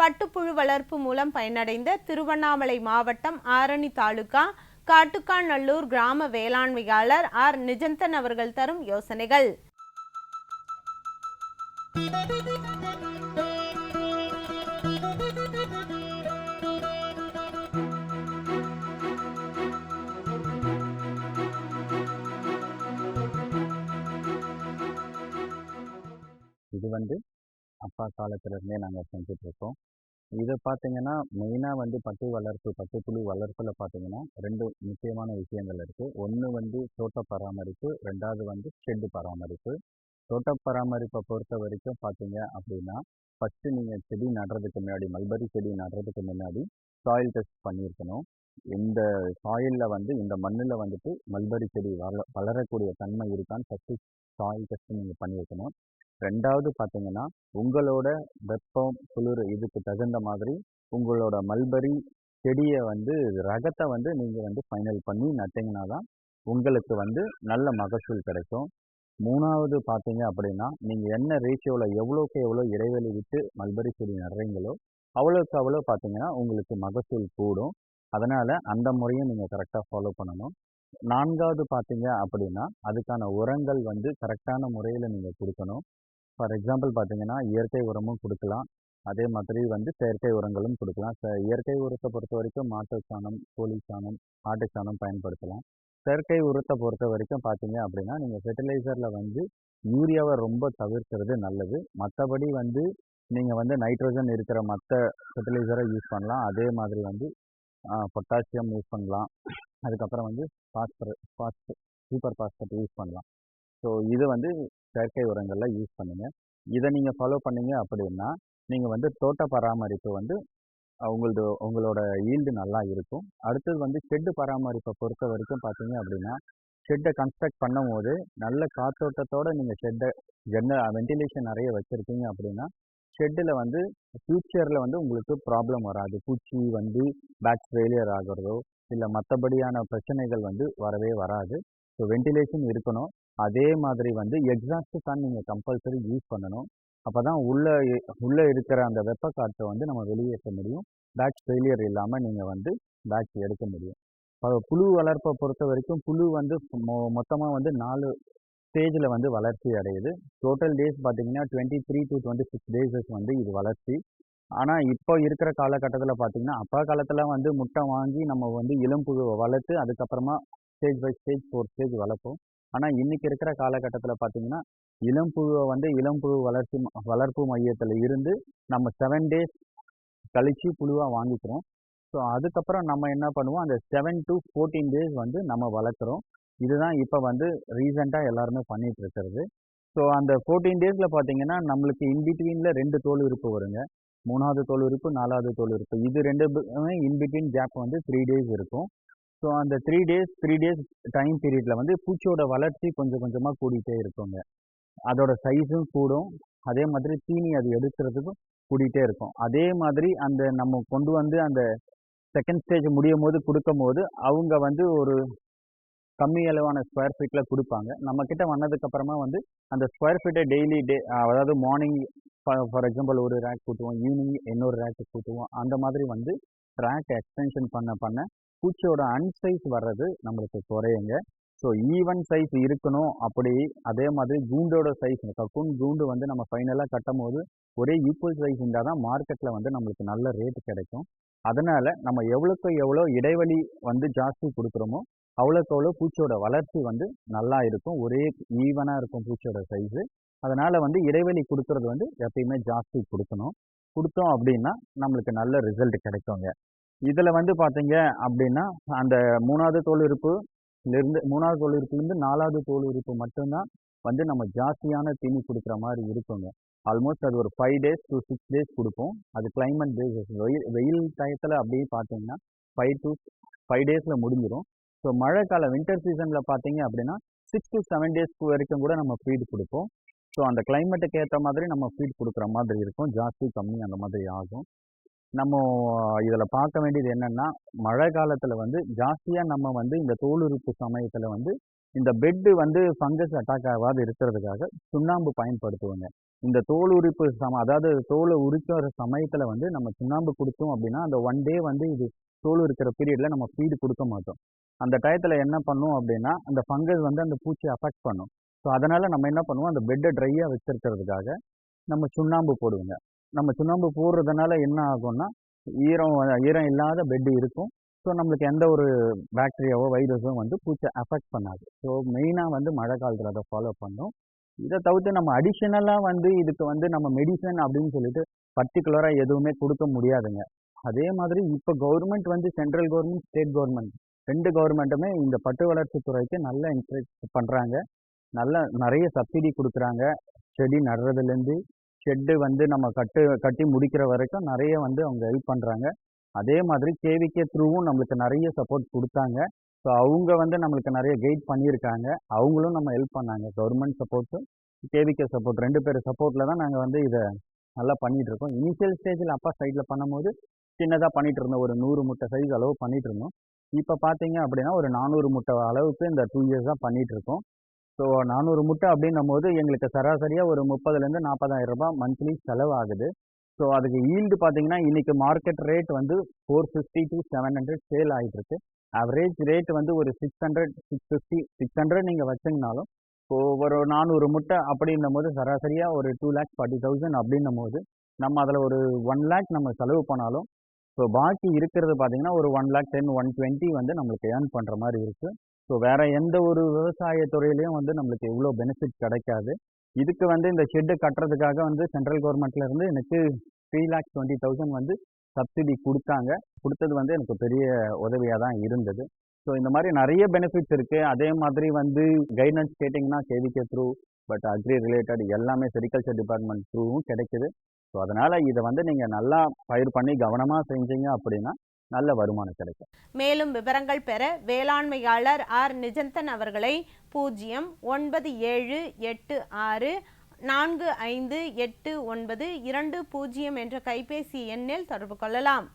பட்டுப்புழு வளர்ப்பு மூலம் பயனடைந்த திருவண்ணாமலை மாவட்டம் ஆரணி தாலுகா காட்டுக்காநல்லூர் கிராம வேளாண்மையாளர் ஆர். நிஜந்தன் அவர்கள் தரும் யோசனைகள். இது வந்து அப்பா காலத்திலேருந்தே நாங்கள் செஞ்சிட்ருக்கோம். இது பார்த்தீங்கன்னா மெயினாக வந்து பட்டு வளர்ப்பு பட்டுப்புழு வளர்ப்பில் பார்த்தீங்கன்னா ரெண்டு முக்கியமான விஷயங்கள் இருக்குது ஒன்று வந்து தோட்ட பராமரிப்பு ரெண்டாவது வந்து ஷெட்டு பராமரிப்பு. தோட்ட பராமரிப்பை பொறுத்த வரைக்கும் பார்த்தீங்க அப்படின்னா ஃபஸ்ட்டு நீங்கள் செடி நடுறதுக்கு முன்னாடி மல்பரி செடி நடுறதுக்கு முன்னாடி சாயில் டெஸ்ட் பண்ணியிருக்கணும். இந்த சாயிலில் வந்து இந்த மண்ணில் வந்துட்டு மல்பரி செடி வள வளரக்கூடிய தன்மை இருக்கான்னு ஃபஸ்ட்டு சாயில் டெஸ்ட் நீங்கள் பண்ணியிருக்கணும். ரெண்டாவது பார்த்தீங்கன்னா உங்களோட வெப்பம் குளிர் இதுக்கு தகுந்த மாதிரி உங்களோட மல்பரி செடியை வந்து ரகத்தை வந்து நீங்கள் வந்து ஃபைனல் பண்ணி நட்டிங்கன்னா தான் உங்களுக்கு வந்து நல்ல மகசூல் கிடைக்கும். மூணாவது பார்த்தீங்க அப்படின்னா நீங்கள் என்ன ரேஷியோவில் எவ்வளோக்கு எவ்வளோ இடைவெளி விட்டு மல்பரி செடி நடுறீங்களோ அவ்வளோக்கு அவ்வளோ பார்த்தீங்கன்னா உங்களுக்கு மகசூல் கூடும். அதனால் அந்த முறையும் நீங்கள் கரெக்டாக ஃபாலோ பண்ணணும். நான்காவது பார்த்தீங்க அப்படின்னா அதுக்கான உரங்கள் வந்து கரெக்டான முறையில் நீங்கள் கொடுக்கணும். ஃபார் எக்ஸாம்பிள் பார்த்தீங்கன்னா இயற்கை உரமும் கொடுக்கலாம். அதே மாதிரி வந்து செயற்கை உரங்களும் கொடுக்கலாம். ச இயற்கை உரத்தை பொறுத்த வரைக்கும் மாட்டு சாணம் கோழி சாணம் ஆட்டு சாணம் பயன்படுத்தலாம். செயற்கை உரத்தை பொறுத்த வரைக்கும் பார்த்தீங்க அப்படின்னா நீங்கள் ஃபெர்டிலைசரில் வந்து யூரியாவை ரொம்ப தவிர்க்கிறது நல்லது. மற்றபடி வந்து நீங்கள் வந்து நைட்ரஜன் இருக்கிற மற்ற ஃபெர்டிலைசரை யூஸ் பண்ணலாம். அதே மாதிரி வந்து பொட்டாசியம் யூஸ் பண்ணலாம். அதுக்கப்புறம் வந்து phosphor phosphor super phosphate use பண்ணலாம். ஸோ இது வந்து செயற்கை உரங்கள்லாம் யூஸ் பண்ணுங்கள் இதை நீங்கள் ஃபாலோ பண்ணீங்க அப்படின்னா நீங்கள் வந்து தோட்ட பராமரிப்பு வந்து உங்களது உங்களோட ஈல்டு நல்லா இருக்கும். அடுத்தது வந்து ஷெட்டு பராமரிப்பை பொறுத்த வரைக்கும் பார்த்தீங்க அப்படின்னா ஷெட்டை கன்ஸ்ட்ரக்ட் பண்ணும் போது நல்ல காத்தோட்டத்தோடு நீங்கள் ஷெட்டை ஜென்ன வென்டிலேஷன் நிறைய வச்சுருக்கீங்க அப்படின்னா ஷெட்டில் வந்து ஃப்யூச்சரில் வந்து உங்களுக்கு ப்ராப்ளம் வராது. பூச்சி வந்து பேட்ச் ஃபெயிலியர் ஆகிறதோ இல்லை மற்றபடியான பிரச்சனைகள் வந்து வரவே வராது. ஸோ வென்டிலேஷன் இருக்கணும். அதே மாதிரி வந்து எக்ஸாஸ்ட் ஃபேன் நீங்கள் கம்பல்சரி யூஸ் பண்ணணும். அப்போ தான் உள்ளே உள்ளே இருக்கிற அந்த வெப்ப காற்றை வந்து நம்ம வெளியேற்ற முடியும். பேட்ச் ஃபெயிலியர் இல்லாமல் நீங்கள் வந்து பேட்ச் எடுக்க முடியும். இப்போ புழு வளர்ப்பை பொறுத்த வரைக்கும் புழு வந்து மொ மொத்தமாக வந்து நாலு ஸ்டேஜில் வந்து வளர்ச்சி அடையுது. டோட்டல் டேஸ் பார்த்தீங்கன்னா twenty three to twenty six days வந்து இது வளர்ச்சி. ஆனால் இப்போ இருக்கிற காலகட்டத்தில் பார்த்தீங்கன்னா அப்பா காலத்தில் வந்து முட்டை வாங்கி நம்ம வந்து இளம்புழுவை வளர்த்து அதுக்கப்புறமா stage by stage four stage வளர்ப்போம். ஆனால் இன்றைக்கி இருக்கிற காலகட்டத்தில் பார்த்தீங்கன்னா இளம்புழுவை வந்து இளம்புழு வளர்ச்சி வளர்ப்பு மையத்தில் இருந்து நம்ம செவன் டேஸ் கழித்து புழுவாக வாங்கிக்கிறோம். ஸோ அதுக்கப்புறம் நம்ம என்ன பண்ணுவோம்? அந்த செவன் டு ஃபோர்டீன் டேஸ் வந்து நம்ம வளர்க்குறோம். இதுதான் இப்போ வந்து ரீசெண்டாக எல்லாருமே பண்ணிகிட்டு இருக்கிறது. ஸோ அந்த ஃபோர்டீன் டேஸில் பார்த்தீங்கன்னா நம்மளுக்கு இன்பிட்வீனில் ரெண்டு தோல் உறுப்பு வருங்க. மூணாவது தோல் உறுப்பு நாலாவது தோல் உறுப்பு இது ரெண்டு இன்பிட்வீன் கேப் வந்து த்ரீ டேஸ் இருக்கும். ஸோ அந்த three days three days time பீரியடில் வந்து பூச்சியோட வளர்ச்சி கொஞ்சம் கொஞ்சமாக கூடிட்டே இருக்குங்க. அதோட சைஸும் கூடும். அதே மாதிரி தீனி அது எடுக்கிறதுக்கும் கூடிட்டே இருக்கும். அதே மாதிரி அந்த நம்ம கொண்டு வந்து அந்த செகண்ட் ஸ்டேஜ் முடியும் போது கொடுக்கும் போது அவங்க வந்து ஒரு கம்மி அளவான ஸ்கொயர் ஃபீட்டில் கொடுப்பாங்க. நம்மக்கிட்ட வந்ததுக்கப்புறமா வந்து அந்த ஸ்கொயர் ஃபீட்டை டெய்லி டே அதாவது மார்னிங் ஃபார் எக்ஸாம்பிள் ஒரு ரேக் கூட்டுவோம் ஈவினிங் இன்னொரு ரேக்கு கூட்டுவோம். அந்த மாதிரி வந்து ரேக் எக்ஸ்டென்ஷன் பண்ண பண்ண பூச்சியோட அன்சைஸ் வர்றது நம்மளுக்கு குறையுங்க. ஸோ ஈவன் சைஸ் இருக்கணும் அப்படி அதே மாதிரி கூண்டோட சைஸ் கக்குன் கூண்டு வந்து நம்ம ஃபைனலாக கட்டும் போது ஒரே ஈக்குவல் சைஸ் இருந்தால் தான் மார்க்கெட்டில் வந்து நம்மளுக்கு நல்ல ரேட் கிடைக்கும். அதனால் நம்ம எவ்வளோக்கு எவ்வளோ இடைவெளி வந்து ஜாஸ்தி கொடுக்குறோமோ அவ்வளோக்கு அவ்வளோ பூச்சியோட வளர்ச்சி வந்து நல்லா இருக்கும். ஒரே ஈவனாக இருக்கும் பூச்சியோட சைஸு அதனால் வந்து இடைவெளி கொடுக்கறது வந்து எப்பயுமே ஜாஸ்தி கொடுக்கணும். கொடுத்தோம் அப்படின்னா நம்மளுக்கு நல்ல ரிசல்ட் கிடைக்குங்க. இதில் வந்து பார்த்தீங்க அப்படின்னா அந்த மூணாவது தோல் இருப்புலேருந்து மூணாவது தோல் இருப்புலேருந்து நாலாவது தோல் இருப்பு மட்டும்தான் வந்து நம்ம ஜாஸ்தியான தீனி கொடுக்குற மாதிரி இருக்குங்க. ஆல்மோஸ்ட் அது ஒரு five days to six days கொடுப்போம். அது கிளைமேட் பேசஸ் வெயில் வெயில் டயத்தில் அப்படியே பார்த்தீங்கன்னா ஃபைவ் டு ஃபைவ் டேஸில் முடிஞ்சிடும் ஸோ மழை கால வின்டர் சீசனில் பார்த்தீங்க அப்படின்னா சிக்ஸ் டு செவன் டேஸ் வரைக்கும் கூட நம்ம ஃபீட் கொடுப்போம். ஸோ அந்த கிளைமேட்டுக்கு ஏற்ற மாதிரி நம்ம ஃபீட் கொடுக்குற மாதிரி இருக்கும். ஜாஸ்தி கம்மி அந்த மாதிரி ஆகும். நம்ம இதில் பார்க்க வேண்டியது என்னென்னா மழை காலத்தில் வந்து ஜாஸ்தியாக நம்ம வந்து இந்த தோலுறுப்பு சமயத்தில் வந்து இந்த பெட்டு வந்து ஃபங்கஸ் அட்டாக் ஆகாது இருக்கிறதுக்காக சுண்ணாம்பு பயன்படுத்துவோங்க. இந்த தோல் உரிப்பு சம அதாவது தோலை உரிக்கிற சமயத்தில் வந்து நம்ம சுண்ணாம்பு கொடுத்தோம் அப்படின்னா அந்த ஒன் டே வந்து இது தோல் இருக்கிற பீரியடில் நம்ம ஃபீடு கொடுக்க மாட்டோம். அந்த டயத்தில் என்ன பண்ணும் அப்படின்னா அந்த ஃபங்கஸ் வந்து அந்த பூச்சியை அஃபெக்ட் பண்ணும். ஸோ அதனால் நம்ம என்ன பண்ணுவோம்? அந்த பெட்டை ட்ரையாக வச்சுருக்கிறதுக்காக நம்ம சுண்ணாம்பு போடுவோங்க. நம்ம சுண்ணாம்பு போடுறதுனால என்ன ஆகும்னா ஈரம் ஈரம் இல்லாத பெட்டு இருக்கும். ஸோ நம்மளுக்கு எந்த ஒரு பாக்டீரியாவோ வைரஸோ வந்து பூச்சை அஃபெக்ட் பண்ணாது. ஸோ மெயினாக வந்து மழை காலத்தில் அதை ஃபாலோ பண்ணோம். இதை தவிர்த்து நம்ம அடிஷ்னலாக வந்து இதுக்கு வந்து நம்ம மெடிசன் அப்படின்னு சொல்லிட்டு பர்டிகுலராக எதுவுமே கொடுக்க முடியாதுங்க. அதே மாதிரி இப்போ கவர்மெண்ட் வந்து சென்ட்ரல் கவர்மெண்ட் ஸ்டேட் கவர்மெண்ட் ரெண்டு கவர்மெண்ட்டுமே இந்த பட்டு வளர்ச்சித்துறைக்கு நல்ல என்கரேஜ் பண்ணுறாங்க நல்ல நிறைய சப்சிடி கொடுக்குறாங்க. செடி நடுறதுலேருந்து ஷெட்டு வந்து நம்ம கட்டு கட்டி முடிக்கிற வரைக்கும் நிறைய வந்து அவங்க ஹெல்ப் பண்ணுறாங்க அதே மாதிரி கேவிகே த்ரூவும் நம்மளுக்கு நிறைய சப்போர்ட் கொடுத்தாங்க. ஸோ அவங்க வந்து நம்மளுக்கு நிறைய கைட் பண்ணியிருக்காங்க. அவங்களும் நம்ம ஹெல்ப் பண்ணாங்க. கவர்மெண்ட் சப்போர்ட்டும் கேவிகே சப்போர்ட் ரெண்டு பேர் சப்போர்ட்டில் தான் நாங்கள் வந்து இதை நல்லா பண்ணிகிட்டு இருக்கோம் இனிஷியல் ஸ்டேஜில் அப்பா சைடில் பண்ணும்போது சின்னதாக பண்ணிகிட்டு இருந்தோம். ஒரு நூறு முட்டை சைஸ் அளவு பண்ணிகிட்டு இருந்தோம். இப்போ பார்த்தீங்க அப்படின்னா ஒரு நானூறு முட்டை அளவுக்கு இந்த டூ இயர்ஸாக பண்ணிகிட்டு இருக்கோம் ஸோ நானூறு முட்டை அப்படின்னும் போது எங்களுக்கு சராசரியாக ஒரு முப்பதுலேருந்து நாற்பதாயிரம் ரூபாய் மந்த்லி செலவு ஆகுது ஸோ அதுக்கு ஈல்டு பார்த்தீங்கன்னா இன்றைக்கி மார்க்கெட் ரேட் வந்து four fifty to seven hundred sale ஆகிட்டு இருக்கு ஆவரேஜ் ரேட் வந்து ஒரு six hundred six fifty six hundred நீங்கள் வச்சிங்கனாலும் ஸோ ஒரு நானூறு முட்டை அப்படின்னும் போது சராசரியாக ஒரு டூ லேக்ஸ் ஃபார்ட்டி தௌசண்ட் அப்படின்னும் போது நம்ம அதில் ஒரு ஒன் லேக் நம்ம செலவு பண்ணாலும் ஸோ பாக்கி இருக்கிறது பார்த்தீங்கன்னா ஒரு one lakh ten one twenty வந்து நம்மளுக்கு ஏர்ன் பண்ணுற மாதிரி இருக்குது ஸோ வேறு எந்த ஒரு விவசாய துறையிலையும் வந்து நம்மளுக்கு இவ்வளோ பெனிஃபிட் கிடைக்காது. இதுக்கு வந்து இந்த ஷெட்டு கட்டுறதுக்காக வந்து சென்ட்ரல் கவர்மெண்ட்லேருந்து எனக்கு த்ரீ லேக்ஸ் டுவெண்ட்டி தௌசண்ட் வந்து சப்சிடி கொடுத்தாங்க. கொடுத்தது வந்து எனக்கு பெரிய உதவியாக தான் இருந்தது. ஸோ இந்த மாதிரி நிறைய பெனிஃபிட்ஸ் இருக்குது அதே மாதிரி வந்து கைடன்ஸ் கேட்டிங்கன்னா KVK through but agri related எல்லாமே செரிகல்ச்சர் டிபார்ட்மெண்ட் த்ரூவும் கிடைக்குது. ஸோ அதனால் இதை வந்து நீங்கள் நல்லா பயிர் பண்ணி கவனமாக செஞ்சீங்க அப்படின்னா நல்ல வருமானம் கிடைக்கும். மேலும் விவரங்கள் பெற வேளாண்மையாளர் ஆர். நிஜந்தன் அவர்களை பூஜ்ஜியம் ஒன்பது ஏழு எட்டு ஆறு நான்கு ஐந்து எட்டு ஒன்பது இரண்டு பூஜ்ஜியம் என்ற கைபேசி எண்ணில் தொடர்பு கொள்ளலாம்.